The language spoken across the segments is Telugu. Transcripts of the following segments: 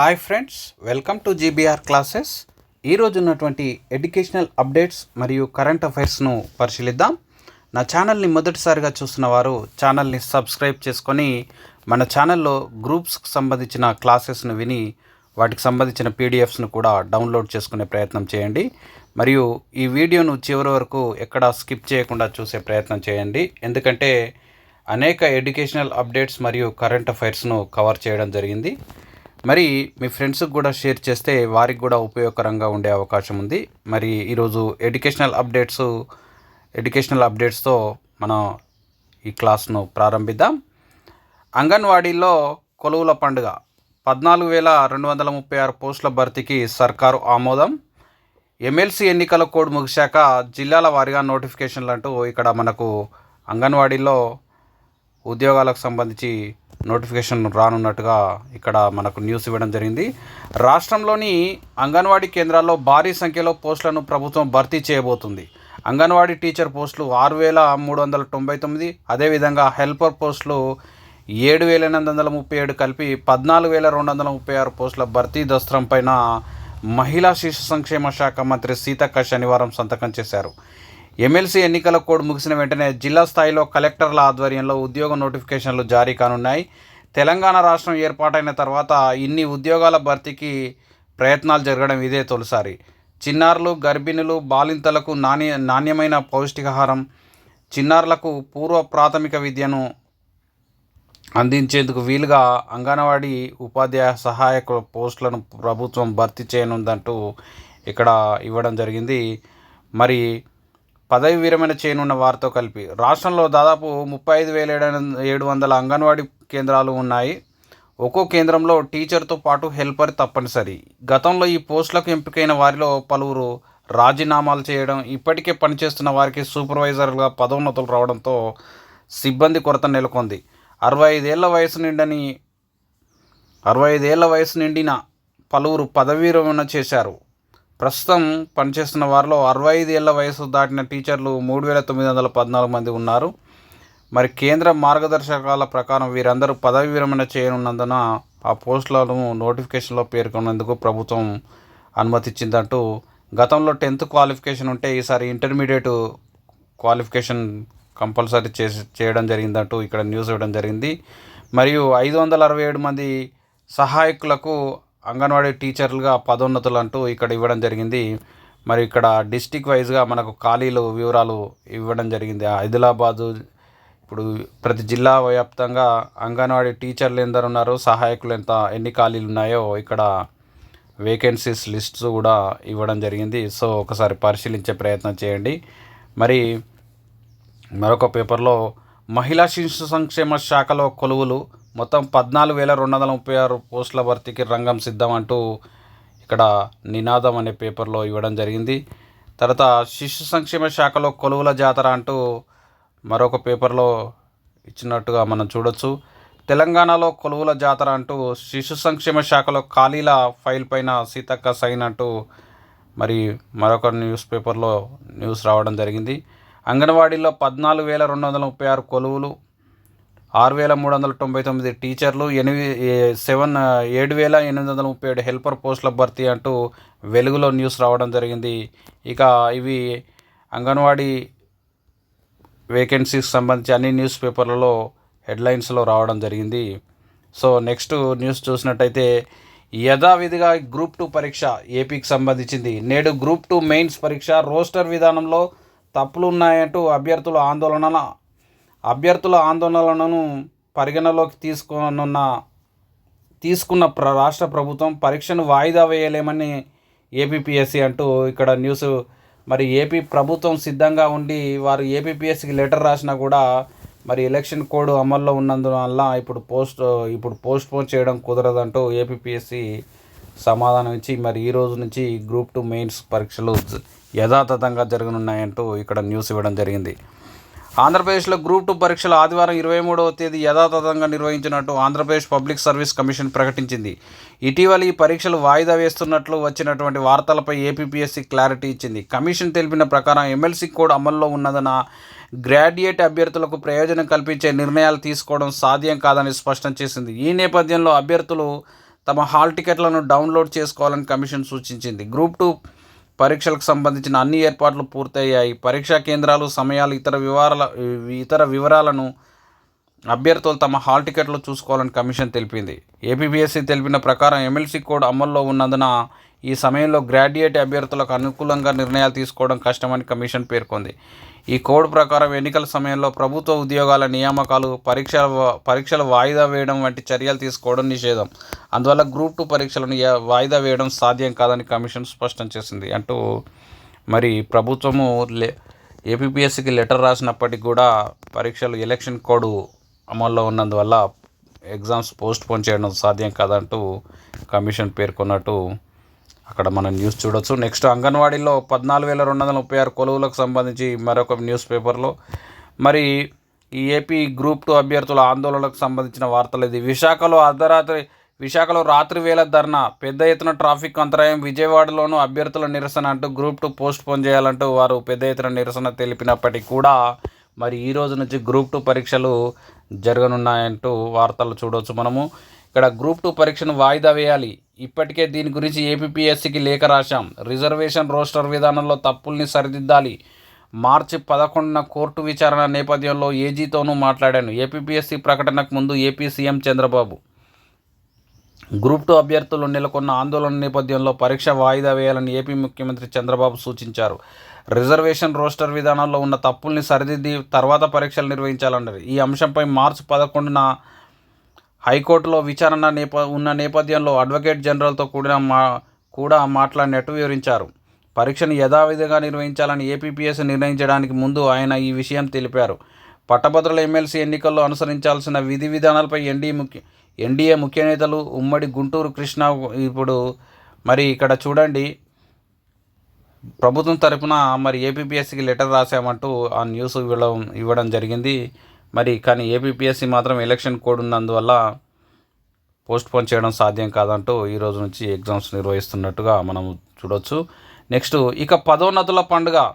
Hi friends welcome to GBR classes ఈరోజు ఉన్నటువంటి ఎడ్యుకేషనల్ అప్డేట్స్ మరియు కరెంట్ అఫైర్స్ను పరిశీలిద్దాం. నా ఛానల్ని మొదటిసారిగా చూస్తున్న వారు ఛానల్ని సబ్స్క్రైబ్ చేసుకొని మన ఛానల్లో గ్రూప్స్కి సంబంధించిన క్లాసెస్ను విని వాటికి సంబంధించిన పీడిఎఫ్స్ను కూడా డౌన్లోడ్ చేసుకునే ప్రయత్నం చేయండి. మరియు ఈ వీడియోను చివరి వరకు ఎక్కడ స్కిప్ చేయకుండా చూసే ప్రయత్నం చేయండి. ఎందుకంటే అనేక ఎడ్యుకేషనల్ అప్డేట్స్ మరియు కరెంట్ అఫైర్స్ను కవర్ చేయడం జరిగింది. మరి మీ ఫ్రెండ్స్కి కూడా షేర్ చేస్తే వారికి కూడా ఉపయోగకరంగా ఉండే అవకాశం ఉంది. మరి ఈరోజు ఎడ్యుకేషనల్ అప్డేట్స్ ఎడ్యుకేషనల్ అప్డేట్స్తో మనం ఈ క్లాస్ను ప్రారంభిద్దాం. అంగన్వాడీలో కొలువుల పండుగ. పద్నాలుగు వేల రెండు వందల ముప్పై ఆరు పోస్టుల భర్తీకి సర్కారు ఆమోదం. ఎమ్మెల్సీ ఎన్నికల కోడ్ ముగిశాక జిల్లాల వారీగా నోటిఫికేషన్లు అంటూ ఇక్కడ మనకు అంగన్వాడీలో ఉద్యోగాలకు సంబంధించి నోటిఫికేషన్ రానున్నట్టుగా ఇక్కడ మనకు న్యూస్ ఇవ్వడం జరిగింది. రాష్ట్రంలోని అంగన్వాడీ కేంద్రాల్లో భారీ సంఖ్యలో పోస్టులను ప్రభుత్వం భర్తీ చేయబోతుంది. అంగన్వాడీ టీచర్ పోస్టులు ఆరు వేల మూడు వందల తొంభై తొమ్మిది అదేవిధంగా హెల్పర్ పోస్టులు ఏడు వేల ఎనిమిది వందల ముప్పై ఏడు కలిపి పద్నాలుగు వేల రెండు వందల ముప్పై ఆరు పోస్టుల భర్తీ దస్త్రం పైన మహిళా శిశు సంక్షేమ శాఖ మంత్రి సీతక్క శనివారం సంతకం చేశారు. ఎమ్మెల్సీ ఎన్నికల కోడ్ ముగిసిన వెంటనే జిల్లా స్థాయిలో కలెక్టర్ల ఆధ్వర్యంలో ఉద్యోగ నోటిఫికేషన్లు జారీ కానున్నాయి. తెలంగాణ రాష్ట్రం ఏర్పాటైన తర్వాత ఇన్ని ఉద్యోగాల భర్తీకి ప్రయత్నాలు జరగడం ఇదే తొలిసారి. చిన్నారులు గర్భిణులు బాలింతలకు నాణ్య నాణ్యమైన పౌష్టికాహారం చిన్నారులకు పూర్వ ప్రాథమిక విద్యను అందించేందుకు వీలుగా అంగన్వాడీ ఉపాధ్యాయ సహాయక పోస్టులను ప్రభుత్వం భర్తీ చేయనుందంటూ ఇక్కడ ఇవ్వడం జరిగింది. మరి పదవి విరమణ చేయనున్న వారితో కలిపి. రాష్ట్రంలో దాదాపు ముప్పై ఐదు వేల ఏడు వందల అంగన్వాడీ కేంద్రాలు ఉన్నాయి. ఒక్కో కేంద్రంలో టీచర్తో పాటు హెల్పర్ తప్పనిసరి. గతంలో ఈ పోస్టులకు ఎంపికైన వారిలో పలువురు రాజీనామాలు చేయడం ఇప్పటికే పనిచేస్తున్న వారికి సూపర్వైజర్గా పదోన్నతులు రావడంతో సిబ్బంది కొరత నెలకొంది. అరవై ఐదేళ్ళ వయసు నిండని అరవై ఐదేళ్ళ వయసు నిండిన పలువురు పదవీ విరమణ చేశారు. ప్రస్తుతం పనిచేస్తున్న వారిలో అరవై ఐదు ఏళ్ళ వయసు దాటిన టీచర్లు మూడు వేల తొమ్మిది వందల పద్నాలుగు మంది ఉన్నారు. మరి కేంద్ర మార్గదర్శకాల ప్రకారం వీరందరూ పదవి విరమణ చేయనున్నందున ఆ పోస్టులను నోటిఫికేషన్లో పేర్కొన్నందుకు ప్రభుత్వం అనుమతిచ్చిందంటూ గతంలో టెన్త్ క్వాలిఫికేషన్ ఉంటే ఈసారి ఇంటర్మీడియట్ క్వాలిఫికేషన్ కంపల్సరీ చేసి చేయడం జరిగిందంటూ ఇక్కడ న్యూస్ ఇవ్వడం జరిగింది. మరియు ఐదు వందల అరవై ఏడు మంది సహాయకులకు అంగన్వాడీ టీచర్లుగా పదోన్నతులు అంటూ ఇక్కడ ఇవ్వడం జరిగింది. మరి ఇక్కడ డిస్టిక్ వైజ్గా మనకు ఖాళీలు వివరాలు ఇవ్వడం జరిగింది. ఆదిలాబాదు ఇప్పుడు ప్రతి జిల్లా వ్యాప్తంగా అంగన్వాడీ టీచర్లు ఎందరు ఉన్నారు? సహాయకులు ఎంత? ఎన్ని ఖాళీలు ఉన్నాయో ఇక్కడ వేకెన్సీస్ లిస్ట్స్ కూడా ఇవ్వడం జరిగింది. సో ఒకసారి పరిశీలించే ప్రయత్నం చేయండి. మరి మరొక పేపర్లో మహిళా శిశు సంక్షేమ శాఖలో కొలువులు మొత్తం పద్నాలుగు వేల రెండు వందల ముప్పై ఆరు పోస్టుల భర్తీకి రంగం సిద్ధం అంటూ ఇక్కడ నినాదం అనే పేపర్లో ఇవ్వడం జరిగింది. తర్వాత శిశు సంక్షేమ శాఖలో కొలువుల జాతర అంటూ మరొక పేపర్లో ఇచ్చినట్టుగా మనం చూడొచ్చు. తెలంగాణలో కొలువుల జాతర అంటూ శిశు సంక్షేమ శాఖలో ఖాళీల ఫైల్ పైన సీతక్క సైన్ అంటూ మరి మరొక న్యూస్ పేపర్లో న్యూస్ రావడం జరిగింది. అంగన్వాడీలో పద్నాలుగు వేల రెండు వందల ముప్పై ఆరు కొలువులు ఆరు వేల మూడు వందల తొంభై తొమ్మిది టీచర్లు ఎనిమిది సెవెన్ ఏడు వేల ఎనిమిది వందల ముప్పై ఏడు హెల్పర్ పోస్టుల భర్తీ అంటూ వెలుగులో న్యూస్ రావడం జరిగింది. ఇక ఇవి అంగన్వాడీ వేకెన్సీకి సంబంధించి అన్ని న్యూస్ పేపర్లలో హెడ్లైన్స్లో రావడం జరిగింది. సో నెక్స్ట్ న్యూస్ చూసినట్టయితే యథావిధిగా గ్రూప్ టూ పరీక్ష ఏపీకి సంబంధించింది. నేడు గ్రూప్ టూ మెయిన్స్ పరీక్ష రోస్టర్ విధానంలో తప్పులు ఉన్నాయంటూ అభ్యర్థుల ఆందోళన అభ్యర్థుల ఆందోళనలను పరిగణలోకి తీసుకోనున్న తీసుకున్న ప్ర రాష్ట్ర ప్రభుత్వం పరీక్షను వాయిదా వేయలేమని ఏపీపీఎస్సీ అంటూ ఇక్కడ న్యూస్. మరి ఏపీ ప్రభుత్వం సిద్ధంగా ఉండి వారు ఏపీపీఎస్సీకి లెటర్ రాసినా కూడా మరి ఎలక్షన్ కోడ్ అమల్లో ఉన్నందువల్ల ఇప్పుడు పోస్ట్ ఇప్పుడు పోస్ట్ పోన్ చేయడం కుదరదంటూ ఏపీపీఎస్సీ సమాధానం ఇచ్చి మరి ఈ రోజు నుంచి గ్రూప్ టూ మెయిన్స్ పరీక్షలు యథాతథంగా జరగనున్నాయంటూ ఇక్కడ న్యూస్ ఇవ్వడం జరిగింది. ఆంధ్రప్రదేశ్లో గ్రూప్ టూ పరీక్షలు ఆదివారం ఇరవై మూడవ తేదీ యథాతథంగా నిర్వహించినట్టు ఆంధ్రప్రదేశ్ పబ్లిక్ సర్వీస్ కమిషన్ ప్రకటించింది. ఇటీవల ఈ పరీక్షలు వాయిదా వేస్తున్నట్లు వచ్చినటువంటి వార్తలపై ఏపీపీఎస్సీ క్లారిటీ ఇచ్చింది. కమిషన్ తెలిపిన ప్రకారం ఎమ్మెల్సీ కోడ్ అమల్లో ఉన్నదన గ్రాడ్యుయేట్ అభ్యర్థులకు ప్రయోజనం కల్పించే నిర్ణయాలు తీసుకోవడం సాధ్యం కాదని స్పష్టం చేసింది. ఈ నేపథ్యంలో అభ్యర్థులు తమ హాల్ టికెట్లను డౌన్లోడ్ చేసుకోవాలని కమిషన్ సూచించింది. గ్రూప్ టూ పరీక్షలకు సంబంధించిన అన్ని ఏర్పాట్లు పూర్తయ్యాయి. పరీక్షా కేంద్రాలు సమయాలు ఇతర వివరాల ఇతర వివరాలను అభ్యర్థులు తమ హాల్ టికెట్లు చూసుకోవాలని కమిషన్ తెలిపింది. ఏపీబీఎస్సీ తెలిపిన ప్రకారం ఎమ్మెల్సీ కోడ్ అమల్లో ఉన్నందున ఈ సమయంలో గ్రాడ్యుయేట్ అభ్యర్థులకు అనుకూలంగా నిర్ణయాలు తీసుకోవడం కష్టమని కమిషన్ పేర్కొంది. ఈ కోడ్ ప్రకారం ఎన్నికల సమయంలో ప్రభుత్వ ఉద్యోగాల నియామకాలు పరీక్షల పరీక్షలు వాయిదా వేయడం వంటి చర్యలు తీసుకోవడం నిషేధం. అందువల్ల గ్రూప్ టూ పరీక్షలను వాయిదా వేయడం సాధ్యం కాదని కమిషన్ స్పష్టం చేసింది. అంటూ మరి ప్రభుత్వము లే ఏపీపీఎస్సీకి లెటర్ రాసినప్పటికి కూడా పరీక్షలు ఎలక్షన్ కోడ్ అమల్లో ఉన్నందువల్ల ఎగ్జామ్స్ పోస్ట్ పోన్ చేయడం సాధ్యం కాదంటూ కమిషన్ పేర్కొన్నట్టు అక్కడ మనం న్యూస్ చూడొచ్చు. నెక్స్ట్ అంగన్వాడీలో పద్నాలుగు వేల రెండు వందల ముప్పై ఆరు కొలువులకు సంబంధించి మరొక న్యూస్ పేపర్లో మరి ఈ ఏపీ గ్రూప్ టూ అభ్యర్థుల ఆందోళనకు సంబంధించిన వార్తలు ఇది. విశాఖలో అర్ధరాత్రి విశాఖలో రాత్రి వేళ ధర్నా. పెద్ద ఎత్తున ట్రాఫిక్ అంతరాయం. విజయవాడలోనూ అభ్యర్థుల నిరసన అంటూ గ్రూప్ టూ పోస్ట్ పోన్ చేయాలంటూ వారు పెద్ద ఎత్తున నిరసన తెలిపినప్పటికీ కూడా మరి ఈ రోజు నుంచి గ్రూప్ టూ పరీక్షలు జరగనున్నాయంటూ వార్తలు చూడవచ్చు మనము. ఇక్కడ గ్రూప్ టూ పరీక్షను వాయిదా వేయాలి. ఇప్పటికే దీని గురించి ఏపీపీఎస్సీకి లేఖ రాశాం. రిజర్వేషన్ రోస్టర్ విధానంలో తప్పుల్ని సరిదిద్దాలి. మార్చి పదకొండున కోర్టు విచారణ నేపథ్యంలో ఏజీతోనూ మాట్లాడాను. ఏపీపీఎస్సీ ప్రకటనకు ముందు AP CM Chandrababu. Group two అభ్యర్థులు నెలకొన్న ఆందోళన నేపథ్యంలో పరీక్ష వాయిదా వేయాలని ఏపీ ముఖ్యమంత్రి చంద్రబాబు సూచించారు. రిజర్వేషన్ రోస్టర్ విధానంలో ఉన్న తప్పుల్ని సరిదిద్ది తర్వాత పరీక్షలు నిర్వహించాలన్నారు. ఈ అంశంపై మార్చి పదకొండున హైకోర్టులో విచారణ నేప ఉన్న నేపథ్యంలో అడ్వకేట్ జనరల్తో కూడిన మా కూడా మాట్లాడినట్టు వివరించారు. పరీక్షను యథావిధిగా నిర్వహించాలని ఏపీపీఎస్ నిర్ణయించడానికి ముందు ఆయన ఈ విషయం తెలిపారు. పట్టభద్రుల ఎమ్మెల్సీ ఎన్నికల్లో అనుసరించాల్సిన విధి విధానాలపై ఎన్డీ ముఖ్య ఎన్డీఏ ముఖ్య నేతలు ఉమ్మడి గుంటూరు కృష్ణ ఇప్పుడు మరి ఇక్కడ చూడండి. ప్రభుత్వం తరపున మరి ఏపీపీఎస్సీకి లెటర్ రాసామంటూ ఆ న్యూస్ ఇవ్వడం ఇవ్వడం జరిగింది. మరి కానీ ఏపీఎస్సి మాత్రం ఎలక్షన్ కోడ్ ఉన్నందువల్ల పోస్ట్ పోన్ చేయడం సాధ్యం కాదంటూ ఈ రోజు నుంచి ఎగ్జామ్స్ నిర్వహిస్తున్నట్టుగా మనం చూడొచ్చు. నెక్స్ట్ ఇక పదోన్నతుల పండుగ.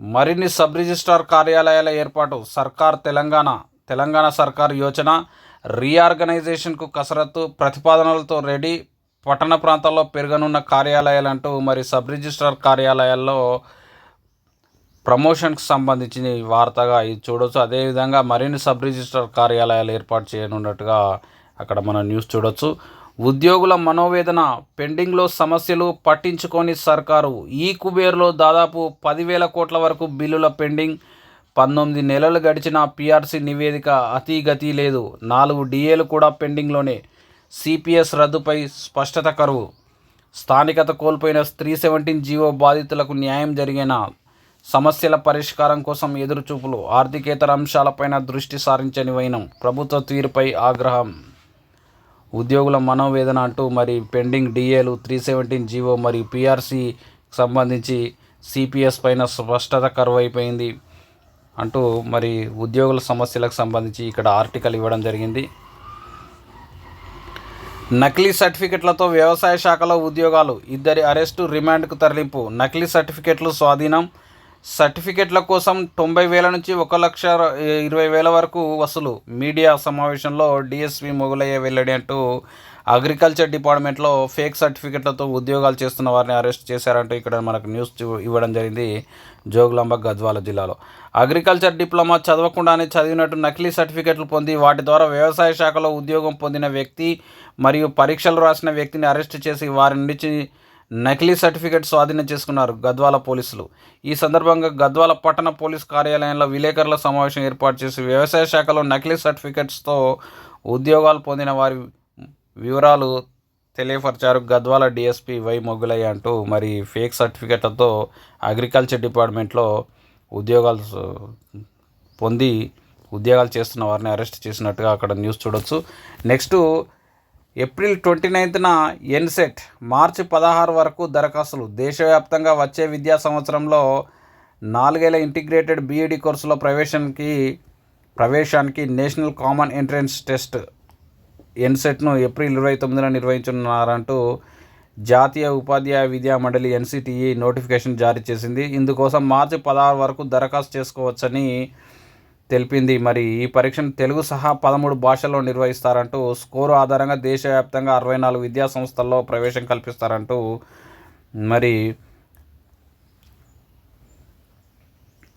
మరిన్ని సబ్ రిజిస్ట్రార్ కార్యాలయాల ఏర్పాటు. సర్కార్ తెలంగాణ. తెలంగాణ సర్కార్ యోచన. రీఆర్గనైజేషన్కు కసరత్తు. ప్రతిపాదనలతో రెడీ పట్టణ ప్రాంతాల్లో పెరగనున్న కార్యాలయాలంటూ మరి సబ్ రిజిస్ట్రార్ కార్యాలయాల్లో ప్రమోషన్కి సంబంధించిన వార్తగా ఇది చూడవచ్చు అదేవిధంగా మరిన్ని సబ్ రిజిస్టర్ కార్యాలయాలు ఏర్పాటు చేయనున్నట్టుగా అక్కడ మనం న్యూస్ చూడొచ్చు. ఉద్యోగుల మనోవేదన పెండింగ్లో సమస్యలు పట్టించుకొని సర్కారు ఈ కుబేర్లో దాదాపు పదివేల కోట్ల వరకు బిల్లుల పెండింగ్. పంతొమ్మిది నెలలు గడిచిన పీఆర్సీ నివేదిక అతి గతి లేదు. నాలుగు డిఏలు కూడా పెండింగ్లోనే. సిపిఎస్ రద్దుపై స్పష్టత కరువు. స్థానికత కోల్పోయిన త్రీ సెవెంటీన్ జీవో బాధితులకు న్యాయం జరిగిన సమస్యల పరిష్కారం కోసం ఎదురుచూపులు ఆర్థికేతర అంశాలపైన దృష్టి సారించని వైనం ప్రభుత్వ తీరుపై ఆగ్రహం. ఉద్యోగుల మనోవేదన అంటూ మరి పెండింగ్ డిఏలు త్రీ సెవెంటీన్ జీవో మరియు పిఆర్సి సంబంధించి సిపిఎస్ పైన స్పష్టత కరువైపోయింది అంటూ మరి ఉద్యోగుల సమస్యలకు సంబంధించి ఇక్కడ ఆర్టికల్ ఇవ్వడం జరిగింది. నకిలీ సర్టిఫికెట్లతో వ్యవసాయ శాఖలో ఉద్యోగాలు ఇద్దరి అరెస్టు రిమాండ్కు తరలింపు. నకిలీ సర్టిఫికెట్లు స్వాధీనం. సర్టిఫికెట్ల కోసం తొంభై వేల నుంచి ఒక లక్ష ఇరవై వేల వరకు వసూలు. మీడియా సమావేశంలో డిఎస్వి మొగులయ్య వెల్లడి అంటూ అగ్రికల్చర్ డిపార్ట్మెంట్లో ఫేక్ సర్టిఫికెట్లతో ఉద్యోగాలు చేస్తున్న వారిని అరెస్ట్ చేశారంటూ ఇక్కడ మనకు న్యూస్ ఇవ్వడం జరిగింది జోగులాంబ గద్వాల జిల్లాలో. అగ్రికల్చర్ డిప్లొమా చదవకుండానే చదివినట్టు నకిలీ సర్టిఫికెట్లు పొంది వాటి ద్వారా వ్యవసాయ శాఖలో ఉద్యోగం పొందిన వ్యక్తి మరియు పరీక్షలు రాసిన వ్యక్తిని అరెస్ట్ చేసి వారి నుంచి నకిలీ సర్టిఫికెట్ స్వాధీనం చేసుకున్నారు గద్వాల పోలీసులు. ఈ సందర్భంగా గద్వాల పట్టణ పోలీస్ కార్యాలయంలో విలేకరుల సమావేశం ఏర్పాటు చేసి వ్యవసాయ శాఖలో నకిలీ సర్టిఫికెట్స్తో ఉద్యోగాలు పొందిన వారి వివరాలు తెలియపరిచారు గద్వాల డిఎస్పి వై మొగ్గులయ్య అంటూ. మరి ఫేక్ సర్టిఫికెట్లతో అగ్రికల్చర్ డిపార్ట్మెంట్లో ఉద్యోగాలు పొంది ఉద్యోగాలు చేస్తున్న వారిని అరెస్ట్ చేసినట్టుగా అక్కడ న్యూస్ చూడొచ్చు. నెక్స్ట్ ఏప్రిల్ ట్వంటీ నైన్త్న ఎన్సెట్ మార్చి పదహారు వరకు దరఖాస్తులు. దేశవ్యాప్తంగా వచ్చే విద్యా సంవత్సరంలో నాలుగేళ్ళ ఇంటిగ్రేటెడ్ బీఈడి కోర్సులో ప్రవేశానికి ప్రవేశానికి నేషనల్ కామన్ ఎంట్రన్స్ టెస్ట్ ఎన్సెట్ను ఏప్రిల్ ఇరవై తొమ్మిదిన నిర్వహించనున్నారంటూ జాతీయ ఉపాధ్యాయ విద్యా మండలి ఎన్సిటిఈ నోటిఫికేషన్ జారీ చేసింది. ఇందుకోసం మార్చి పదహారు వరకు దరఖాస్తు చేసుకోవచ్చని తెలిపింది. మరి ఈ పరీక్షను తెలుగు సహా పదమూడు భాషల్లో నిర్వహిస్తారంటూ స్కోరు ఆధారంగా దేశవ్యాప్తంగా అరవై నాలుగు విద్యా సంస్థల్లో ప్రవేశం కల్పిస్తారంటూ మరి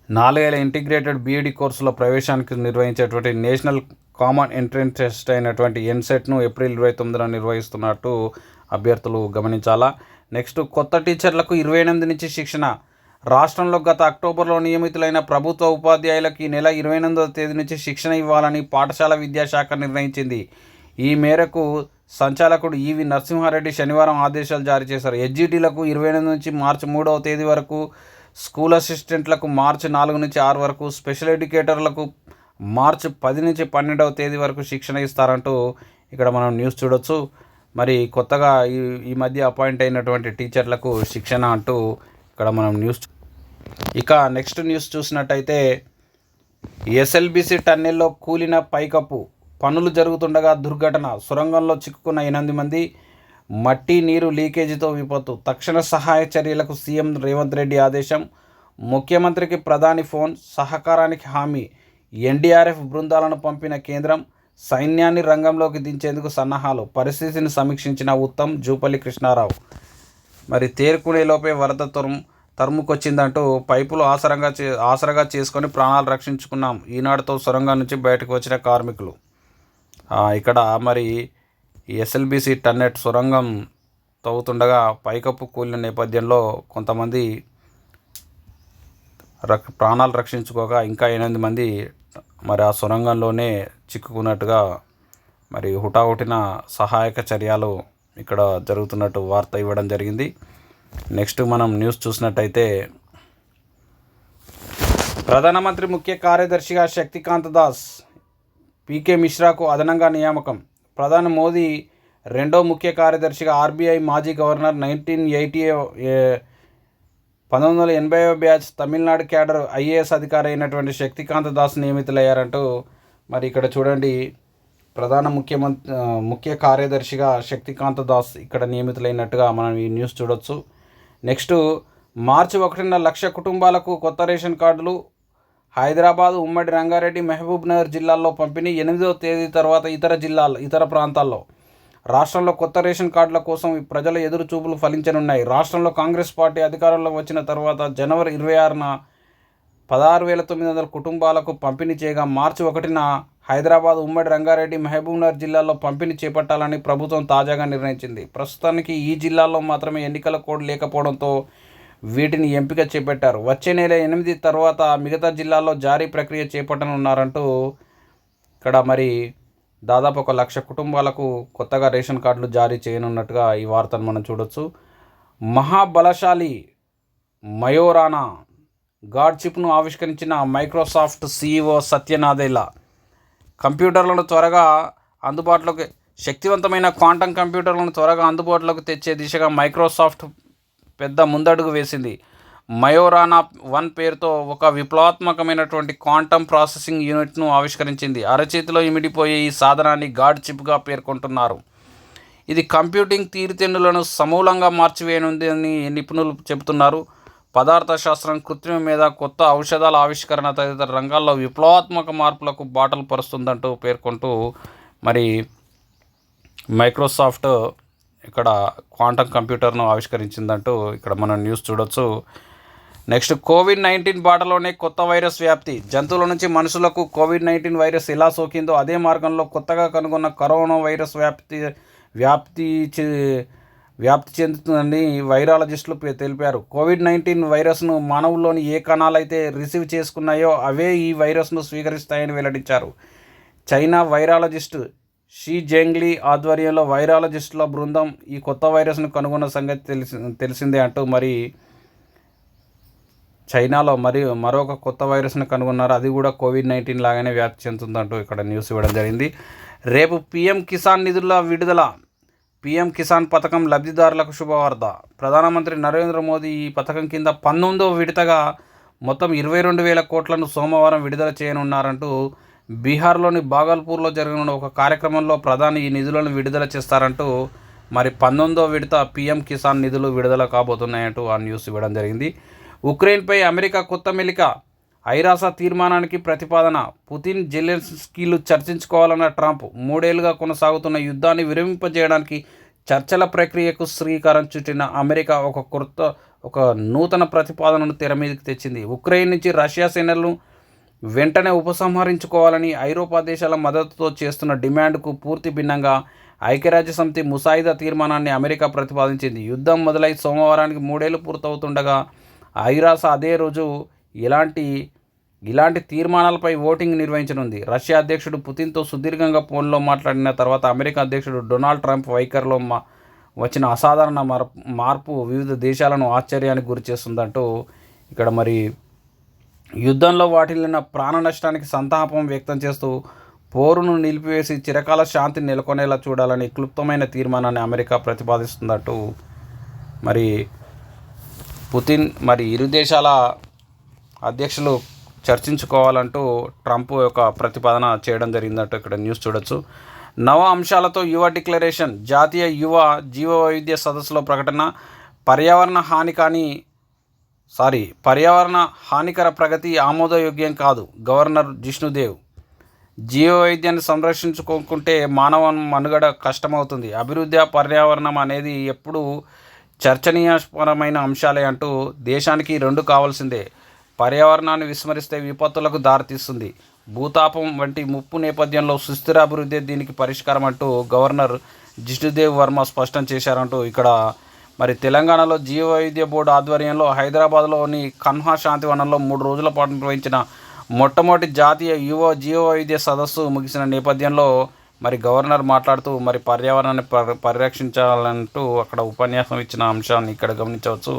నాలుగేళ్ళ ఇంటిగ్రేటెడ్ బీఈడి కోర్సులో ప్రవేశానికి నిర్వహించేటువంటి నేషనల్ కామన్ ఎంట్రన్స్ టెస్ట్ అయినటువంటి ఎన్సెట్ను ఏప్రిల్ ఇరవై తొమ్మిదిన నిర్వహిస్తున్నట్టు అభ్యర్థులు గమనించాలా? నెక్స్ట్ కొత్త టీచర్లకు ఇరవై ఎనిమిది నుంచి శిక్షణ రాష్ట్రంలో గత అక్టోబర్లో నియమితులైన ప్రభుత్వ ఉపాధ్యాయులకు ఈ నెల ఇరవై ఎనిమిదవ తేదీ నుంచి శిక్షణ ఇవ్వాలని పాఠశాల విద్యాశాఖ నిర్ణయించింది. ఈ మేరకు సంచాలకుడు ఈవి నరసింహారెడ్డి శనివారం ఆదేశాలు జారీ చేశారు. ఎస్జిటీలకు ఇరవై ఎనిమిది నుంచి మార్చి మూడవ తేదీ వరకు స్కూల్ అసిస్టెంట్లకు మార్చి నాలుగు నుంచి ఆరు వరకు స్పెషల్ ఎడ్యుకేటర్లకు మార్చి పది నుంచి పన్నెండవ తేదీ వరకు శిక్షణ ఇస్తారంటూ ఇక్కడ మనం న్యూస్ చూడొచ్చు. మరి కొత్తగా ఈ ఈ మధ్య అపాయింట్ అయినటువంటి టీచర్లకు శిక్షణ అంటూ ఇక్కడ మనం న్యూస్ ఇక నెక్స్ట్ న్యూస్ చూసినట్టయితే ఎస్ఎల్బిసి టన్నెల్లో కూలిన పైకప్పు. పనులు జరుగుతుండగా దుర్ఘటన. సొరంగంలో చిక్కుకున్న ఎనిమిది మంది మట్టి నీరు లీకేజీతో విపత్తు. తక్షణ సహాయ చర్యలకు సీఎం రేవంత్ రెడ్డి ఆదేశం. ముఖ్యమంత్రికి ప్రధాని ఫోన్ సహకారానికి హామీ. ఎన్డీఆర్ఎఫ్ బృందాలను పంపిన కేంద్రం సైన్యాన్ని రంగంలోకి దించేందుకు సన్నాహాలు. పరిస్థితిని సమీక్షించిన ఉత్తమ్ జూపల్లి కృష్ణారావు. మరి తేరుకునే లోపే వరద తురం తరుముకొచ్చిందంటూ పైపులు ఆసరంగా చే ఆసరగా చేసుకొని ప్రాణాలు రక్షించుకున్నాం. ఈనాడుతో సొరంగం నుంచి బయటకు వచ్చిన కార్మికులు. ఇక్కడ మరి ఎస్ఎల్బిసి టన్నెట్ సొరంగం తవ్వుతుండగా పైకప్పు కూలిన నేపథ్యంలో కొంతమంది రక్ ప్రాణాలు రక్షించుకోగా ఇంకా ఎనిమిది మంది మరి ఆ సొరంగంలోనే చిక్కుకున్నట్టుగా మరి హుటాహుటిన సహాయక చర్యలు ఇక్కడ జరుగుతున్నట్టు వార్త ఇవ్వడం జరిగింది. నెక్స్ట్ మనం న్యూస్ చూసినట్టయితే ప్రధానమంత్రి ముఖ్య కార్యదర్శిగా శక్తికాంత దాస్ పీకే మిశ్రాకు అదనంగా నియామకం. ప్రధాని మోదీ రెండో ముఖ్య కార్యదర్శిగా ఆర్బీఐ మాజీ గవర్నర్ నైన్టీన్ ఎయిటీ పంతొమ్మిది వందల ఎనభై బ్యాచ్ తమిళనాడు క్యాడర్ ఐఏఎస్ అధికారి అయినటువంటి శక్తికాంత దాస్ నియమితులయ్యారంటూ మరి ఇక్కడ చూడండి. ప్రధాన ముఖ్యమంత్రి ముఖ్య కార్యదర్శిగా శక్తికాంత దాస్ ఇక్కడ నియమితులైనట్టుగా మనం ఈ న్యూస్ చూడొచ్చు. నెక్స్ట్ మార్చి ఒకటిన లక్ష కుటుంబాలకు కొత్త రేషన్ కార్డులు. హైదరాబాద్ ఉమ్మడి రంగారెడ్డి మహబూబ్ నగర్ జిల్లాల్లో పంపిణీ ఎనిమిదవ తేదీ తర్వాత ఇతర జిల్లాలు ఇతర ప్రాంతాల్లో. రాష్ట్రంలో కొత్త రేషన్ కార్డుల కోసం ఈ ప్రజల ఎదురు చూపులు ఫలించనున్నాయి. రాష్ట్రంలో కాంగ్రెస్ పార్టీ అధికారంలో వచ్చిన తర్వాత జనవరి ఇరవై ఆరున పదహారు వేల తొమ్మిది వందల కుటుంబాలకు పంపిణీ చేయగా మార్చి ఒకటిన హైదరాబాద్ ఉమ్మడి రంగారెడ్డి మహబూబ్నగర్ జిల్లాల్లో పంపిణీ చేపట్టాలని ప్రభుత్వం తాజాగా నిర్ణయించింది. ప్రస్తుతానికి ఈ జిల్లాల్లో మాత్రమే ఎన్నికల కోడ్ లేకపోవడంతో వీటిని ఎంపిక చేపట్టారు. వచ్చే నెల ఎనిమిది తర్వాత మిగతా జిల్లాల్లో జారీ ప్రక్రియ చేపట్టనున్నారంటూ ఇక్కడ మరి దాదాపు ఒక లక్ష కుటుంబాలకు కొత్తగా రేషన్ కార్డులు జారీ చేయనున్నట్టుగా ఈ వార్తను మనం చూడొచ్చు. మహాబలశాలి మయోరానా గాడ్చిప్ను ఆవిష్కరించిన మైక్రోసాఫ్ట్ సీఈఓ సత్యనాదేలా కంప్యూటర్లను త్వరగా అందుబాటులోకి శక్తివంతమైన క్వాంటం కంప్యూటర్లను త్వరగా అందుబాటులోకి తెచ్చే దిశగా మైక్రోసాఫ్ట్ పెద్ద ముందడుగు వేసింది. మయోరానా వన్ పేరుతో ఒక విప్లవాత్మకమైనటువంటి క్వాంటం ప్రాసెసింగ్ యూనిట్ను ఆవిష్కరించింది. అరచేతిలో ఇమిడిపోయే ఈ సాధనాన్ని గాడ్ చిప్గా పేర్కొంటున్నారు. ఇది కంప్యూటింగ్ తీరుతెన్నులను సమూలంగా మార్చివేయనుంది అని నిపుణులు చెబుతున్నారు. పదార్థ శాస్త్రం కృత్రిమ మీద కొత్త ఔషధాల ఆవిష్కరణ తదితర రంగాల్లో విప్లవాత్మక మార్పులకు బాటలు పరుస్తుందంటూ పేర్కొంటూ మరి మైక్రోసాఫ్ట్ ఇక్కడ క్వాంటం కంప్యూటర్ను ఆవిష్కరించిందంటూ ఇక్కడ మనం న్యూస్ చూడొచ్చు. నెక్స్ట్ కోవిడ్ నైన్టీన్ బాటలోనే కొత్త వైరస్ వ్యాప్తి. జంతువుల నుంచి మనుషులకు కోవిడ్ నైన్టీన్ వైరస్ ఎలా సోకిందో అదే మార్గంలో కొత్తగా కనుగొన్న కరోనా వైరస్ వ్యాప్తి వ్యాప్తి చే వ్యాప్తి చెందుతుందని వైరాలజిస్టులు తెలిపారు. కోవిడ్ నైన్టీన్ వైరస్ను మానవుల్లోని ఏ కణాలైతే రిసీవ్ చేసుకున్నాయో అవే ఈ వైరస్ను స్వీకరిస్తాయని వెల్లడించారు. చైనా వైరాలజిస్ట్ షీ జెంగ్లీ ఆధ్వర్యంలో వైరాలజిస్టుల బృందం ఈ కొత్త వైరస్ను కనుగొన్న సంగతి తెలిసి తెలిసిందే అంటూ మరి చైనాలో మరి మరొక కొత్త వైరస్ను కనుగొన్నారు. అది కూడా కోవిడ్ నైన్టీన్ లాగానే వ్యాప్తి చెందుతుందంటూ ఇక్కడ న్యూస్ ఇవ్వడం జరిగింది. రేపు పీఎం కిసాన్ నిధుల విడుదల పీఎం కిసాన్ పథకం లబ్ధిదారులకు శుభవార్త. ప్రధానమంత్రి నరేంద్ర మోదీ ఈ పథకం కింద పంతొమ్మిదవ విడతగా మొత్తం ఇరవై రెండు వేల కోట్లను సోమవారం విడుదల చేయనున్నారంటూ బీహార్లోని బాగల్పూర్లో జరగనున్న ఒక కార్యక్రమంలో ప్రధాని ఈ నిధులను విడుదల చేస్తారంటూ మరి పంతొమ్మిదో విడత పీఎం కిసాన్ నిధులు విడుదల కాబోతున్నాయంటూ ఆ న్యూస్ ఇవ్వడం జరిగింది. ఉక్రెయిన్పై అమెరికా కొత్త మెలిక ఐరాస తీర్మానానికి ప్రతిపాదన. పుతిన్ జెలెన్స్కీలు చర్చించుకోవాలన్న ట్రంప్ మూడేళ్ళుగా కొనసాగుతున్న యుద్ధాన్ని విరమింపజేయడానికి చర్చల ప్రక్రియకు శ్రీకారం చుట్టిన అమెరికా ఒక కొత్త ఒక నూతన ప్రతిపాదనను తెర మీదకి తెచ్చింది. ఉక్రెయిన్ నుంచి రష్యా సేనలను వెంటనే ఉపసంహరించుకోవాలని ఐరోపా దేశాల మద్దతుతో చేస్తున్న డిమాండ్కు పూర్తి భిన్నంగా ఐక్యరాజ్య సమితి ముసాయిదా తీర్మానాన్ని అమెరికా ప్రతిపాదించింది. యుద్ధం మొదలై సోమవారానికి మూడేళ్ళు పూర్తవుతుండగా ఐరాస అదే రోజు ఇలాంటి ఇలాంటి తీర్మానాలపై ఓటింగ్ నిర్వహించనుంది. రష్యా అధ్యక్షుడు పుతిన్తో సుదీర్ఘంగా ఫోన్లో మాట్లాడిన తర్వాత అమెరికా అధ్యక్షుడు డొనాల్డ్ ట్రంప్ వైఖరిలో మా వచ్చిన అసాధారణ మార్పు మార్పు వివిధ దేశాలను ఆశ్చర్యానికి గురిచేస్తుందంటూ ఇక్కడ మరి యుద్ధంలో వాటిల్లిన ప్రాణ నష్టానికి సంతాపం వ్యక్తం చేస్తూ పోరును నిలిపివేసి చిరకాల శాంతిని నెలకొనేలా చూడాలని క్లుప్తమైన తీర్మానాన్ని అమెరికా ప్రతిపాదిస్తుందంటూ మరి పుతిన్ మరి ఇరు దేశాల అధ్యక్షులు చర్చించుకోవాలంటూ ట్రంప్ యొక్క ప్రతిపాదన చేయడం జరిగిందంటూ ఇక్కడ న్యూస్ చూడొచ్చు. నవ అంశాలతో యువ డిక్లరేషన్ జాతీయ యువ జీవ వైవిధ్య సదస్సులో ప్రకటన పర్యావరణ హాని కానీ సారీ పర్యావరణ హానికర ప్రగతి ఆమోదయోగ్యం కాదు గవర్నర్ జిష్ణుదేవ్. జీవ వైద్యాన్ని సంరక్షించుకోకుంటే మానవ మనుగడ కష్టమవుతుంది. అభివృద్ధి పర్యావరణం అనేది ఎప్పుడూ చర్చనీయపరమైన అంశాలే అంటూ దేశానికి రెండు కావాల్సిందే. పర్యావరణాన్ని విస్మరిస్తే విపత్తులకు దారితీస్తుంది. భూతాపం వంటి ముప్పు నేపథ్యంలో సుస్థిర అభివృద్ధి దీనికి పరిష్కారం అంటూ గవర్నర్ జిష్ణుదేవ్ వర్మ స్పష్టం చేశారంటూ ఇక్కడ. మరి తెలంగాణలో జీవవైద్య బోర్డు ఆధ్వర్యంలో హైదరాబాద్లోని కన్హా శాంతివనంలో మూడు రోజుల పాటు నిర్వహించిన మొట్టమొదటి జాతీయ యువ జీవవైద్య సదస్సు ముగిసిన నేపథ్యంలో మరి గవర్నర్ మాట్లాడుతూ మరి పర్యావరణాన్ని పరి పరిరక్షించాలంటూ అక్కడ ఉపన్యాసం ఇచ్చిన అంశాన్ని ఇక్కడ గమనించవచ్చు.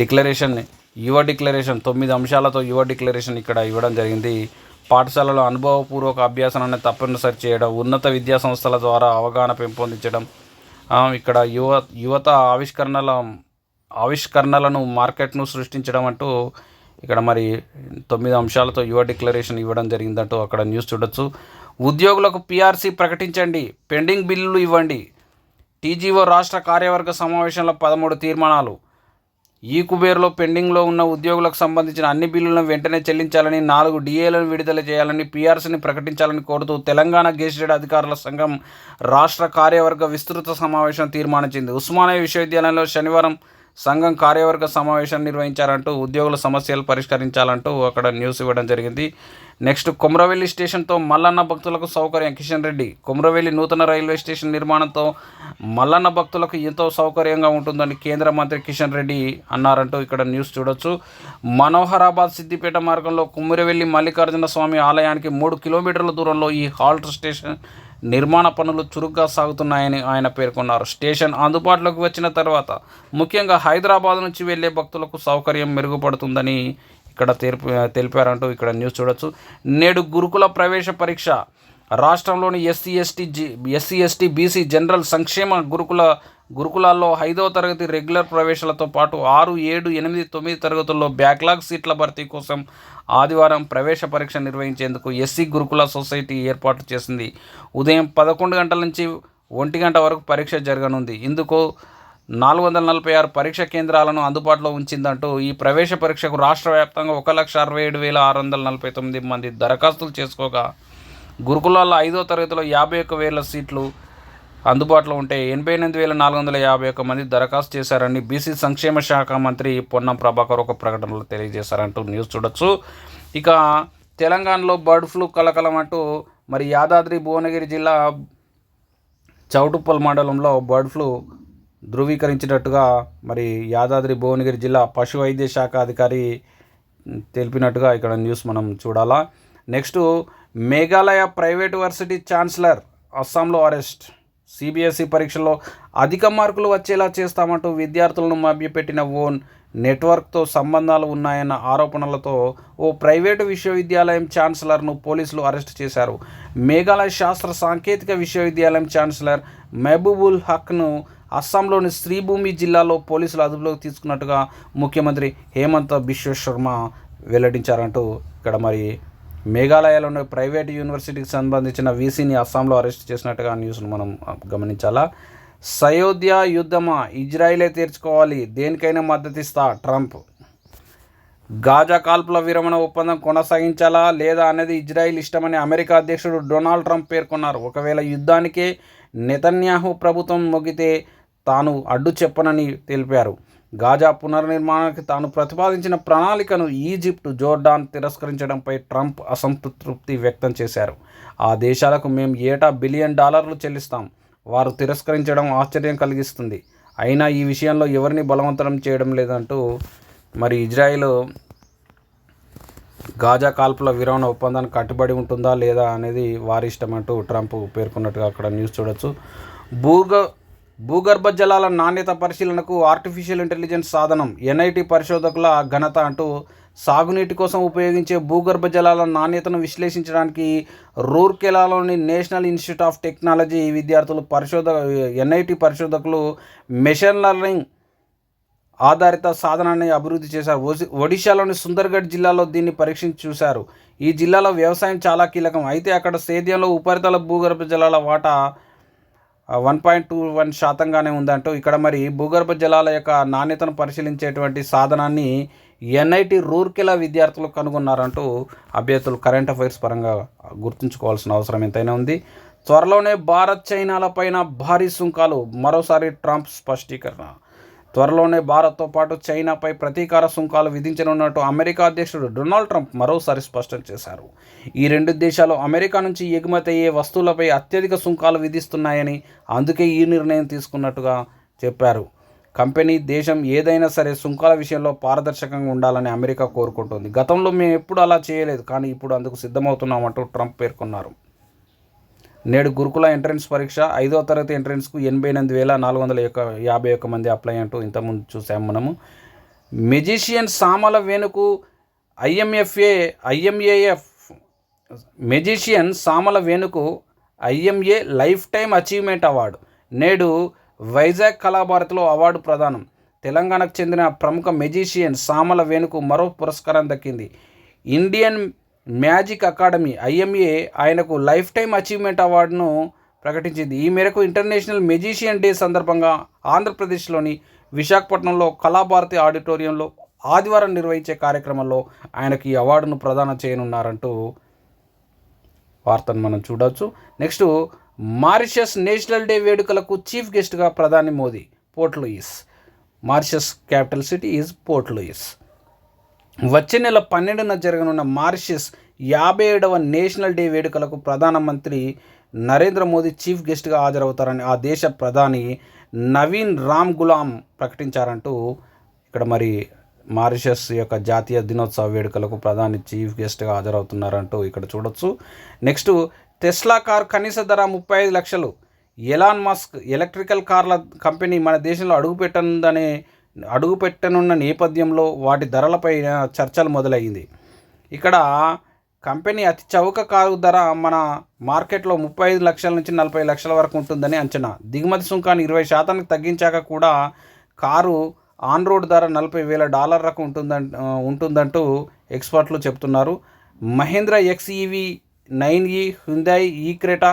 డిక్లరేషన్ యువ డిక్లరేషన్ తొమ్మిది అంశాలతో యువ డిక్లరేషన్ ఇక్కడ ఇవ్వడం జరిగింది. పాఠశాలలో అనుభవపూర్వక అభ్యాసాన్ని తప్పనిసరి చేయడం ఉన్నత విద్యా సంస్థల ద్వారా అవగాహన పెంపొందించడం. ఇక్కడ యువ యువత ఆవిష్కరణల ఆవిష్కరణలను మార్కెట్ను సృష్టించడం అంటూ ఇక్కడ మరి తొమ్మిది అంశాలతో యువ డిక్లరేషన్ ఇవ్వడం జరిగిందంటూ అక్కడ న్యూస్ చూడొచ్చు. ఉద్యోగులకు పీఆర్సీ ప్రకటించండి పెండింగ్ బిల్లులు ఇవ్వండి. టీజీఓ రాష్ట్ర కార్యవర్గ సమావేశంలో పదమూడు తీర్మానాలు. ఈ కుబేర్లో పెండింగ్లో ఉన్న ఉద్యోగులకు సంబంధించిన అన్ని బిల్లులను వెంటనే చెల్లించాలని నాలుగు డిఏలను విడుదల చేయాలని పీఆర్సీని ప్రకటించాలని కోరుతూ తెలంగాణ గెజిటెడ్ అధికారుల సంఘం రాష్ట్ర కార్యవర్గ విస్తృత సమావేశం తీర్మానించింది. ఉస్మానియా విశ్వవిద్యాలయంలో శనివారం సంఘం కార్యవర్గ సమావేశం నిర్వహించారంటూ ఉద్యోగుల సమస్యలు పరిష్కరించాలంటూ అక్కడ న్యూస్ ఇవ్వడం జరిగింది. నెక్స్ట్ కుమ్రవెల్లి స్టేషన్తో మల్లన్న భక్తులకు సౌకర్యం. కిషన్ రెడ్డి కుమ్రవెల్లి నూతన రైల్వే స్టేషన్ నిర్మాణంతో మల్లన్న భక్తులకు ఎంతో సౌకర్యంగా ఉంటుందని కేంద్ర మంత్రి కిషన్ రెడ్డి అన్నారంటూ ఇక్కడ న్యూస్ చూడొచ్చు. మనోహరాబాద్ సిద్దిపేట మార్గంలో కుమ్మిరవెల్లి మల్లికార్జున స్వామి ఆలయానికి మూడు కిలోమీటర్ల దూరంలో ఈ హాల్ట్ స్టేషన్ నిర్మాణ పనులు చురుగ్గా సాగుతున్నాయని ఆయన పేర్కొన్నారు. స్టేషన్ అందుబాటులోకి వచ్చిన తర్వాత ముఖ్యంగా హైదరాబాద్ నుంచి వెళ్ళే భక్తులకు సౌకర్యం మెరుగుపడుతుందని ఇక్కడ తెలిపి తెలిపారంటూ ఇక్కడ న్యూస్ చూడొచ్చు. నేడు గురుకుల ప్రవేశ పరీక్ష. రాష్ట్రంలోని ఎస్సీ ఎస్టీ జి ఎస్సీ ఎస్టీ బీసీ జనరల్ సంక్షేమ గురుకుల గురుకులాల్లో ఐదవ తరగతి రెగ్యులర్ ప్రవేశాలతో పాటు ఆరు ఏడు ఎనిమిది తొమ్మిది తరగతుల్లో బ్యాక్లాగ్ సీట్ల భర్తీ కోసం ఆదివారం ప్రవేశ పరీక్ష నిర్వహించేందుకు ఎస్సీ గురుకుల సొసైటీ ఏర్పాటు చేసింది. ఉదయం పదకొండు గంటల నుంచి ఒంటి గంట వరకు పరీక్ష జరగనుంది. ఇందుకు నాలుగు వందల నలభై ఆరు పరీక్ష కేంద్రాలను అందుబాటులో ఉంచిందంటూ ఈ ప్రవేశ పరీక్షకు రాష్ట్ర వ్యాప్తంగా ఒక లక్ష అరవై ఏడు వేల ఆరు వందల నలభై తొమ్మిది మంది దరఖాస్తులు చేసుకోగా గురుకులాల్లో ఐదో తరగతిలో యాభై ఒక్క వేల సీట్లు అందుబాటులో ఉంటే ఎనభై ఎనిమిది వేల నాలుగు వందల యాభై ఒక్క మంది దరఖాస్తు చేశారని బీసీ సంక్షేమ శాఖ మంత్రి పొన్నం ప్రభాకర్ ఒక ప్రకటనలో తెలియజేశారంటూ న్యూస్ చూడొచ్చు. ఇక తెలంగాణలో బర్డ్ ఫ్లూ కలకలం అంటూ మరి యాదాద్రి భువనగిరి జిల్లా చౌటుప్పల్ మండలంలో బర్డ్ ఫ్లూ ధృవీకరించినట్టుగా మరి యాదాద్రి భువనగిరి జిల్లా పశు వైద్య శాఖ అధికారి తెలిపినట్టుగా ఇక్కడ న్యూస్ మనం చూడాలా. Next Meghalaya private varsity chancellor అస్సాంలో అరెస్ట్. సిబిఎస్ఈ పరీక్షల్లో అధిక మార్కులు వచ్చేలా చేస్తామంటూ విద్యార్థులను మభ్యపెట్టిన ఓ నెట్వర్క్తో సంబంధాలు ఉన్నాయన్న ఆరోపణలతో ఓ ప్రైవేటు విశ్వవిద్యాలయం ఛాన్సలర్ను పోలీసులు అరెస్ట్ చేశారు. మేఘాలయ శాస్త్ర సాంకేతిక విశ్వవిద్యాలయం ఛాన్సలర్ మహబూబుల్ హక్ను అస్సాంలోని శ్రీభూమి జిల్లాలో పోలీసులు అదుపులోకి తీసుకున్నట్టుగా ముఖ్యమంత్రి హేమంత్ బిశ్వ శర్మ వెల్లడించారంటూ ఇక్కడ మరి మేఘాలయలోని ప్రైవేట్ యూనివర్సిటీకి సంబంధించిన వీసీని అస్సాంలో అరెస్ట్ చేసినట్టుగా న్యూస్ను మనం గమనించాలా? సయోధ్య యుద్ధమా? ఇజ్రాయిలే తీర్చుకోవాలి. దేనికైనా మద్దతిస్తా ట్రంప్. గాజా కాల్పుల విరమణ ఒప్పందం కొనసాగించాలా లేదా అనేది ఇజ్రాయిల్ ఇష్టమని అమెరికా అధ్యక్షుడు డొనాల్డ్ ట్రంప్ పేర్కొన్నారు. ఒకవేళ యుద్ధానికే నెతన్యాహు ప్రభుత్వం మొగితే తాను అడ్డు చెప్పనని తెలిపారు. గాజా పునర్నిర్మాణానికి తాను ప్రతిపాదించిన ప్రణాళికను ఈజిప్ట్ జోర్డాన్ తిరస్కరించడంపై ట్రంప్ అసంతృప్తి వ్యక్తం చేశారు. ఆ దేశాలకు మేము ఏటా బిలియన్ డాలర్లు చెల్లిస్తాం. వారు తిరస్కరించడం ఆశ్చర్యం కలిగిస్తుంది. అయినా ఈ విషయంలో ఎవరిని బలవంతం చేయడం లేదంటూ మరి ఇజ్రాయిల్ గాజా కాల్పుల విరమణ ఒప్పందానికి కట్టుబడి ఉంటుందా లేదా అనేది వారి ఇష్టమంటూ ట్రంప్ పేర్కొన్నట్టుగా అక్కడ న్యూస్ చూడొచ్చు. భూగ భూగర్భ జలాల నాణ్యత పరిశీలనకు ఆర్టిఫిషియల్ ఇంటెలిజెన్స్ సాధనం ఎన్ఐటి పరిశోధకుల ఘనత అంటూ సాగునీటి కోసం ఉపయోగించే భూగర్భ జలాల నాణ్యతను విశ్లేషించడానికి రూర్కెలాలోని నేషనల్ ఇన్స్టిట్యూట్ ఆఫ్ టెక్నాలజీ విద్యార్థులు పరిశోధ ఎన్ఐటి పరిశోధకులు మెషిన్ లెర్నింగ్ ఆధారిత సాధనాన్ని అభివృద్ధి చేశారు. ఒడిశాలోని సుందర్గఢ్ జిల్లాలో దీన్ని పరీక్షించి చూశారు. ఈ జిల్లాలో వ్యవసాయం చాలా కీలకం. అయితే అక్కడ సేద్యంలో ఉపరితల భూగర్భ జలాల వాటా వన్ పాయింట్ టూ వన్ శాతంగానే ఉందంటూ ఇక్కడ మరి భూగర్భ జలాల యొక్క నాణ్యతను పరిశీలించేటువంటి సాధనాన్ని ఎన్ఐటి రూర్కెలా విద్యార్థులు కనుగొన్నారంటూ అభ్యర్థులు కరెంట్ అఫైర్స్ పరంగా గుర్తుంచుకోవాల్సిన అవసరం ఎంతైనా ఉంది. త్వరలోనే భారత్ చైనాల పైన భారీ సుంకాలు. మరోసారి ట్రంప్ స్పష్టీకరణ. త్వరలోనే భారత్తో పాటు చైనాపై ప్రతీకార సుంకాలు విధించనున్నట్టు అమెరికా అధ్యక్షుడు డొనాల్డ్ ట్రంప్ మరోసారి స్పష్టం చేశారు. ఈ రెండు దేశాలు అమెరికా నుంచి ఎగుమతి అయ్యే వస్తువులపై అత్యధిక సుంకాలు విధిస్తున్నాయని అందుకే ఈ నిర్ణయం తీసుకున్నట్టుగా చెప్పారు. కంపెనీ దేశం ఏదైనా సరే సుంకాల విషయంలో పారదర్శకంగా ఉండాలని అమెరికా కోరుకుంటుంది. గతంలో మేము ఎప్పుడు అలా చేయలేదు కానీ ఇప్పుడు అందుకు సిద్ధమవుతున్నామంటూ ట్రంప్ పేర్కొన్నారు. నేడు గురుకుల ఎంట్రన్స్ పరీక్ష ఐదో తరగతి ఎంట్రన్స్కు ఎనభై ఎనిమిది వేల నాలుగు వందల యొక్క యాభై ఒక్క మంది అప్లై అంటూ ఇంతకుముందు చూసాము మనము. మెజిషియన్ సామల వేణుకు ఐఎంఎఫ్ఏ ఐఎంఏఎఫ్ మెజిషియన్ సామల వేణుకు IMA lifetime achievement award. నేడు వైజాగ్ కళాభారతిలో అవార్డు ప్రదానం. తెలంగాణకు చెందిన ప్రముఖ మెజిషియన్ సామల వేణుకు మరో పురస్కారం దక్కింది. ఇండియన్ మ్యాజిక్ అకాడమీ ఐఎంఏ ఆయనకు లైఫ్ టైం అచీవ్మెంట్ అవార్డును ప్రకటించింది. ఈ మేరకు ఇంటర్నేషనల్ మెజీషియన్ డే సందర్భంగా ఆంధ్రప్రదేశ్లోని విశాఖపట్నంలో కళాభారతి ఆడిటోరియంలో ఆదివారం నిర్వహించే కార్యక్రమంలో ఆయనకు ఈ అవార్డును ప్రదానం చేయనున్నారంటూ వార్తను మనం చూడవచ్చు నెక్స్ట్ మారిషస్ నేషనల్ డే వేడుకలకు చీఫ్ గెస్ట్గా ప్రధాని Modi Port Louis. Mauritius capital city is Port Louis. వచ్చే నెల పన్నెండున జరగనున్న మారిషస్ యాభై ఏడవ నేషనల్ డే వేడుకలకు ప్రధానమంత్రి నరేంద్ర మోదీ చీఫ్ గెస్ట్గా హాజరవుతారని ఆ దేశ ప్రధాని నవీన్ రామ్ గులాం ప్రకటించారంటూ ఇక్కడ మరి మారిషస్ యొక్క జాతీయ దినోత్సవ వేడుకలకు ప్రధాని చీఫ్ గెస్ట్గా హాజరవుతున్నారంటూ ఇక్కడ చూడొచ్చు. నెక్స్ట్ టెస్లా కార్ కనీస ధర ముప్పై ఐదు లక్షలు. ఎలాన్ మస్క్ ఎలక్ట్రికల్ కార్ల కంపెనీ మన దేశంలో అడుగుపెట్టనుందనే అడుగుపెట్టనున్న నేపథ్యంలో వాటి ధరలపై చర్చలు మొదలయ్యింది. ఇక్కడ కంపెనీ అతి చౌక కారు ధర మన మార్కెట్లో ముప్పై ఐదు లక్షల నుంచి నలభై లక్షల వరకు ఉంటుందని అంచనా. దిగుమతి సుంకాన్ని ఇరవై శాతానికి తగ్గించాక కూడా కారు ఆన్ రోడ్ ధర నలభై వేల డాలర్లకు ఉంటుందం ఉంటుందంటూ ఎక్స్పర్ట్లు చెప్తున్నారు మహేంద్ర ఎక్స్ఈవి నైన్ ఈ హుందాయ్ ఈ క్రెటా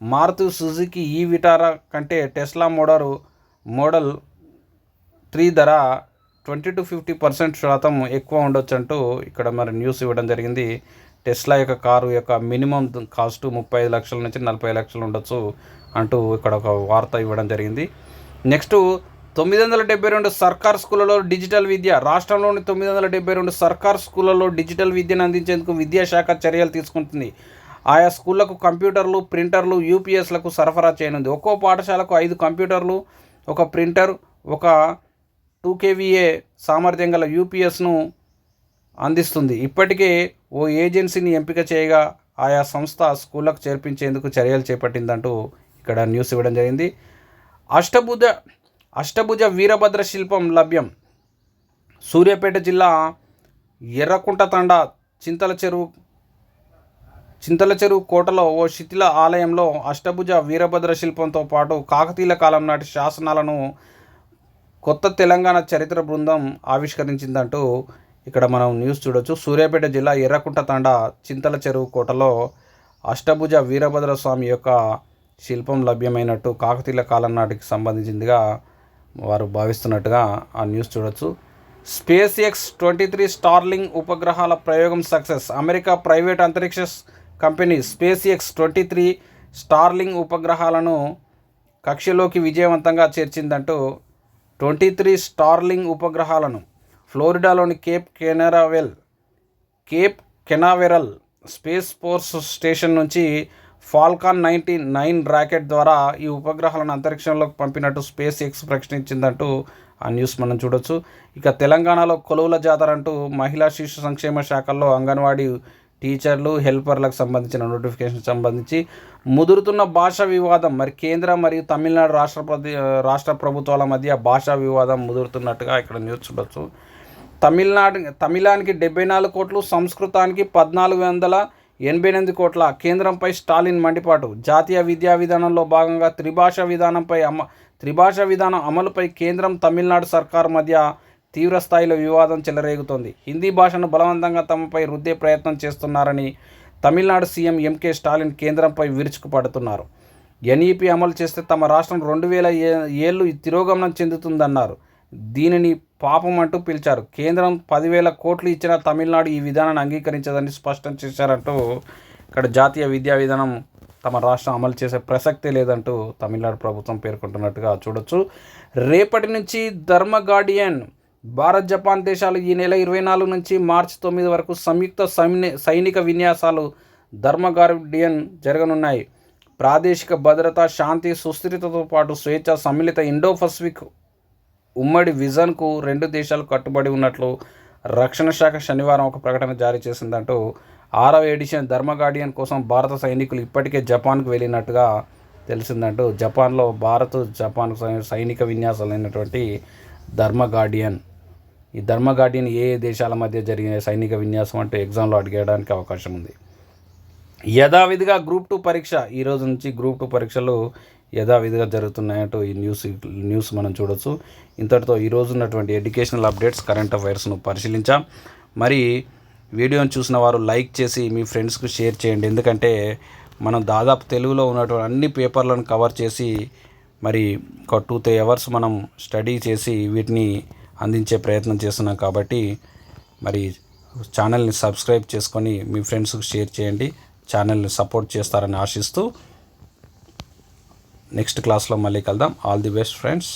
మారుతు సుజుకి ఈ విటారా కంటే టెస్లా మోడరు మోడల్ త్రీ ధర ట్వంటీ టు ఫిఫ్టీ పర్సెంట్ శాతం ఎక్కువ ఉండొచ్చు అంటూ ఇక్కడ మరి న్యూస్ ఇవ్వడం జరిగింది. టెస్లా యొక్క కారు యొక్క మినిమం కాస్ట్ ముప్పై ఐదు లక్షల నుంచి నలభై లక్షలు ఉండొచ్చు అంటూ ఇక్కడ ఒక వార్త ఇవ్వడం జరిగింది. నెక్స్ట్ తొమ్మిది వందల డెబ్బై రెండు సర్కార్ స్కూళ్ళలో డిజిటల్ విద్య రాష్ట్రంలోని తొమ్మిది వందల డెబ్బై రెండు సర్కార్ స్కూళ్ళలో డిజిటల్ విద్యను అందించేందుకు విద్యాశాఖ చర్యలు తీసుకుంటుంది. ఆయా స్కూళ్ళకు కంప్యూటర్లు ప్రింటర్లు యూపీఎస్లకు సరఫరా చేయనుంది. ఒక్కో పాఠశాలకు ఐదు కంప్యూటర్లు ఒక ప్రింటర్ ఒక టూ కేవీఏ సామర్థ్యం గల యూపీఎస్ను అందిస్తుంది. ఇప్పటికే ఓ ఏజెన్సీని ఎంపిక చేయగా ఆయా సంస్థ స్కూళ్ళకు చేర్పించేందుకు చర్యలు చేపట్టిందంటూ ఇక్కడ న్యూస్ ఇవ్వడం జరిగింది. అష్టభుజ అష్టభుజ వీరభద్ర శిల్పం లభ్యం. సూర్యాపేట జిల్లా ఎర్రకుంట తండా చింతల చెరువు చింతల చెరువు కోటలో ఓ శిథిల ఆలయంలో అష్టభుజ వీరభద్ర శిల్పంతో పాటు కాకతీయుల కాలం నాటి శాసనాలను కొత్త తెలంగాణ చరిత్ర బృందం ఆవిష్కరించిందంటూ ఇక్కడ మనం న్యూస్ చూడొచ్చు. సూర్యాపేట జిల్లా ఎర్రకుంట తండా చింతల చెరువు కోటలో అష్టభుజ వీరభద్ర స్వామి యొక్క శిల్పం లభ్యమైనట్టు కాకతీయుల కాలం నాటికి సంబంధించిందిగా వారు భావిస్తున్నట్టుగా ఆ న్యూస్ చూడొచ్చు. SpaceX twenty three Starlink ఉపగ్రహాల ప్రయోగం సక్సెస్. అమెరికా ప్రైవేట్ అంతరిక్ష company SpaceX twenty three Starlink ఉపగ్రహాలను కక్షలోకి విజయవంతంగా చేర్చిందంటూ ట్వంటీ త్రీ స్టార్లింగ్ ఉపగ్రహాలను ఫ్లోరిడాలోని Cape Canaveral Cape Canaveral space force station నుంచి ఫాల్కాన్ నైంటీ నైన్ రాకెట్ ద్వారా ఈ ఉపగ్రహాలను అంతరిక్షంలోకి పంపినట్టు స్పేస్ ఎక్స్ ప్రకటించిందంటూ ఆ న్యూస్ మనం చూడొచ్చు. ఇక తెలంగాణలో కొలువుల జాతర అంటూ మహిళా శిశు సంక్షేమ శాఖల్లో అంగన్వాడీ టీచర్లు హెల్పర్లకు సంబంధించిన నోటిఫికేషన్ సంబంధించి ముదురుతున్న భాషా వివాదం. మరి కేంద్ర మరియు తమిళనాడు రాష్ట్రపతి రాష్ట్ర ప్రభుత్వాల మధ్య భాషా వివాదం ముదురుతున్నట్టుగా ఇక్కడ న్యూస్ చూడొచ్చు. తమిళనాడు తమిళానికి డెబ్బై నాలుగు కోట్లు సంస్కృతానికి పద్నాలుగు వందల ఎనభై ఎనిమిది కోట్ల కేంద్రంపై స్టాలిన్ మండిపాటు. జాతీయ విద్యా విధానంలో భాగంగా త్రిభాష విధానంపై అమ త్రిభాష విధానం అమలుపై కేంద్రం తమిళనాడు సర్కారు మధ్య తీవ్ర స్థాయిలో వివాదం చెలరేగుతోంది. హిందీ భాషను బలవంతంగా తమపై రుద్దే ప్రయత్నం చేస్తున్నారని తమిళనాడు సీఎం ఎంకే స్టాలిన్ కేంద్రంపై విరుచుకుపడుతున్నారు ఎన్ఈపీ అమలు చేస్తే తమ రాష్ట్రం రెండు వేల ఏళ్ళు తిరోగమనం చెందుతుందన్నారు. దీనిని పాపం అంటూ పిలిచారు. కేంద్రం పదివేల కోట్లు ఇచ్చిన తమిళనాడు ఈ విధానాన్ని అంగీకరించదని స్పష్టం చేశారంటూ ఇక్కడ జాతీయ విద్యా విధానం తమ రాష్ట్రం అమలు చేసే ప్రసక్తే లేదంటూ తమిళనాడు ప్రభుత్వం పేర్కొంటున్నట్టుగా చూడొచ్చు. రేపటి నుంచి ధర్మ గార్డియన్ భారత్ జపాన్ దేశాలు ఈ నెల ఇరవై నాలుగు నుంచి మార్చి తొమ్మిది వరకు సంయుక్త సైనిక విన్యాసాలు ధర్మ గార్డియన్ జరగనున్నాయి. ప్రాదేశిక భద్రత శాంతి సుస్థిరతతో పాటు స్వేచ్ఛ సమ్మిళిత ఇండో పసిఫిక్ ఉమ్మడి విజన్కు రెండు దేశాలు కట్టుబడి ఉన్నట్లు రక్షణ శాఖ శనివారం ఒక ప్రకటన జారీ చేసిందంటూ ఆరవ ఎడిషన్ ధర్మ గార్డియన్ కోసం భారత సైనికులు ఇప్పటికే జపాన్కు వెళ్ళినట్టుగా తెలిసిందంటూ జపాన్లో భారత్ జపాన్ సైనిక విన్యాసాలైనటువంటి ధర్మ గార్డియన్ ఈ ధర్మ గార్డియన్ ఏ ఏ దేశాల మధ్య జరిగిన సైనిక విన్యాసం అంటే ఎగ్జామ్లో అడిగేయడానికి అవకాశం ఉంది. యథావిధిగా గ్రూప్ టూ పరీక్ష ఈరోజు నుంచి గ్రూప్ టూ పరీక్షలు యథావిధిగా జరుగుతున్నాయంటూ ఈ న్యూస్ న్యూస్ మనం చూడొచ్చు. ఇంతటితో ఈరోజు ఉన్నటువంటి ఎడ్యుకేషనల్ అప్డేట్స్ కరెంట్ అఫైర్స్ను పరిశీలించాం. మరి వీడియోని చూసిన వారు లైక్ చేసి మీ ఫ్రెండ్స్కు షేర్ చేయండి. ఎందుకంటే మనం దాదాపు తెలుగులో ఉన్నటువంటి అన్ని పేపర్లను కవర్ చేసి మరి ఒక టూ త్రీ అవర్స్ మనం స్టడీ చేసి వీటిని అందించే ప్రయత్నం చేస్తున్నాం కాబట్టి మరి ఛానల్ని సబ్స్క్రైబ్ చేసుకొని మీ ఫ్రెండ్స్కి షేర్ చేయండి. ఛానల్ని సపోర్ట్ చేస్తారని ఆశిస్తూ నెక్స్ట్ క్లాస్లో మళ్ళీ కలుద్దాం. All the best friends.